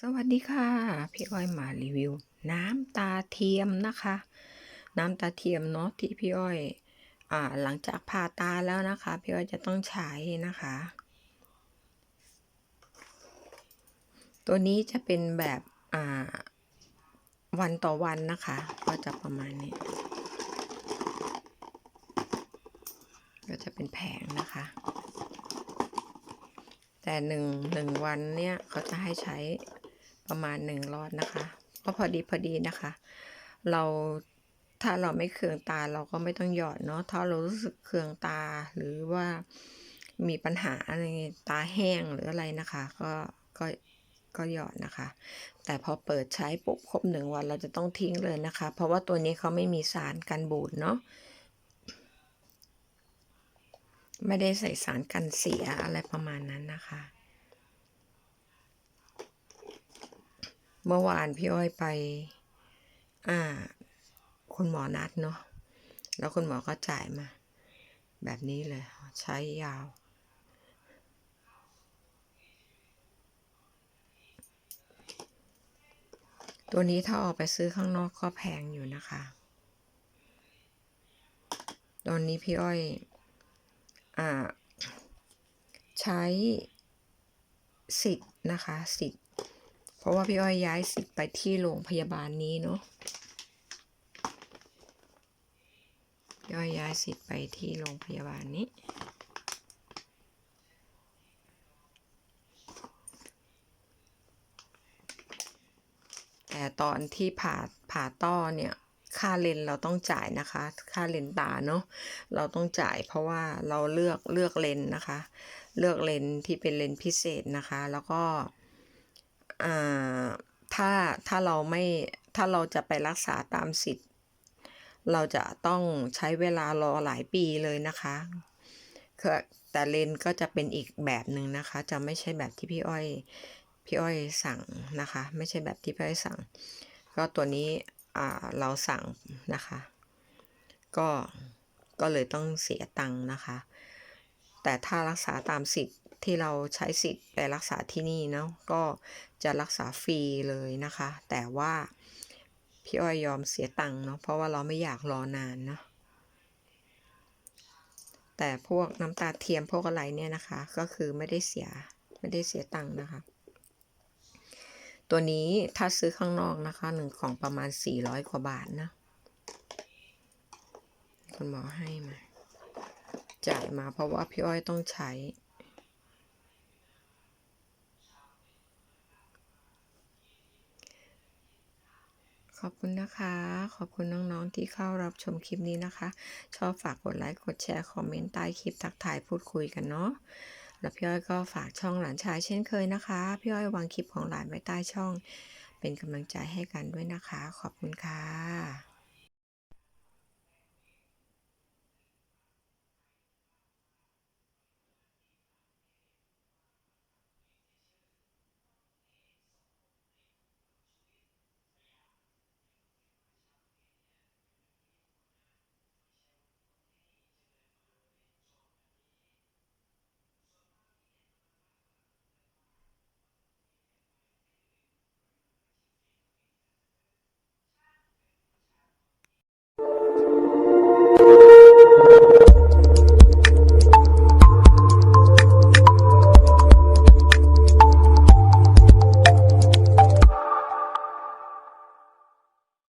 สวัสดีค่ะ พี่อ้อยมารีวิว น้ำตาเทียมนะคะ น้ำตาเทียมเนาะที่พี่อ้อยอ่าหลังจากผ่าตาแล้วนะคะ พี่อ้อยจะต้องใช้นะคะ ตัวนี้จะเป็นแบบอ่าวันต่อวันนะคะ ก็จะประมาณนี้ ก็จะเป็นแผงนะคะ แต่หนึ่งหนึ่งวันเนี่ยเขาจะให้ใช้ ประมาณหนึ่งรอดนะคะก็พอดีพอดีนะคะ เราถ้าเราไม่เคืองตาเราก็ไม่ต้องหยอดเนาะถ้าเรารู้สึกเคืองตาหรือว่ามีปัญหาอะไรตาแห้งหรืออะไรนะคะ ก็ก็ก็หยอดนะคะ แต่พอเปิดใช้ปุ๊บครบหนึ่งวันเราจะต้องทิ้งเลยนะคะ เพราะว่าตัวนี้เขาไม่มีสารกันบูดเนาะไม่ได้ใส่สารกันเสียอะไรประมาณนั้นนะคะ เมื่อวานพี่อ้อยไป อ่า คุณหมอนัดเนาะ แล้วคุณหมอก็จ่ายมา แบบนี้เลย ใช้ยาว ตัวนี้ถ้าออกไปซื้อข้างนอกก็แพงอยู่นะคะ ตอนนี้พี่อ้อย อ่า ใช้สิทธิ์นะคะสิทธิ์ ราะว่าพี่อ้อยย้ายสิทธิ์ไปที่โรงพยาบาลนี้เนาะพี่อ้อยย้ายสิทธิ์ไปที่โรงพยาบาลนี้ แต่ตอนที่ผ่าผ่าต้อเนี่ยค่าเลนเราต้องจ่ายนะคะ ค่าเลนตาเนาะเราต้องจ่ายเพราะว่าเราเลือกเลือกเลนนะคะ เลือกเลนที่เป็นเลนพิเศษนะคะ แล้วก็ ถ้าถ้าเราไม่ถ้าเราจะไปรักษาตามสิทธิ์ เราจะต้องใช้เวลารอหลายปีเลยนะคะคือแต่เลนก็จะเป็นอีกแบบหนึ่งนะคะ จะไม่ใช่แบบที่พี่อ้อยพี่อ้อยสั่งนะคะ ไม่ใช่แบบที่พี่อ้อยสั่ง ก็ตัวนี้เราสั่งนะคะ ก็ก็เลยต้องเสียตังค์นะคะ แต่ถ้ารักษาตามสิทธิ์ ที่เราใช้สิทธิ์ไปรักษาที่นี่เนาะก็จะรักษาฟรีเลยนะคะ แต่ว่าพี่อ้อยยอมเสียตังค์เนาะเพราะว่าเราไม่อยากรอนานเนาะแต่พวกน้ำตาเทียมพวกอะไรเนี่ยนะคะ ก็คือไม่ได้เสียไม่ได้เสียตังค์นะคะ ตัวนี้ถ้าซื้อข้างนอกนะคะหนึ่งของประมาณ 400 กว่าบาทนะคุณหมอให้มา จ่ายมาเพราะว่าพี่อ้อยต้องใช้ ขอบคุณนะคะ ขอบคุณน้องๆที่เข้ารับชมคลิปนี้นะคะ ชอบฝากกดไลค์ กดแชร์ คอมเมนต์ใต้คลิปทักทายพูดคุยกันเนาะ แล้วพี่อ้อยก็ฝากช่องหลานชายเช่นเคยนะคะ พี่อ้อยวางคลิปของหลานไว้ใต้ช่อง เป็นกำลังใจให้กันด้วยนะคะ ขอบคุณค่ะ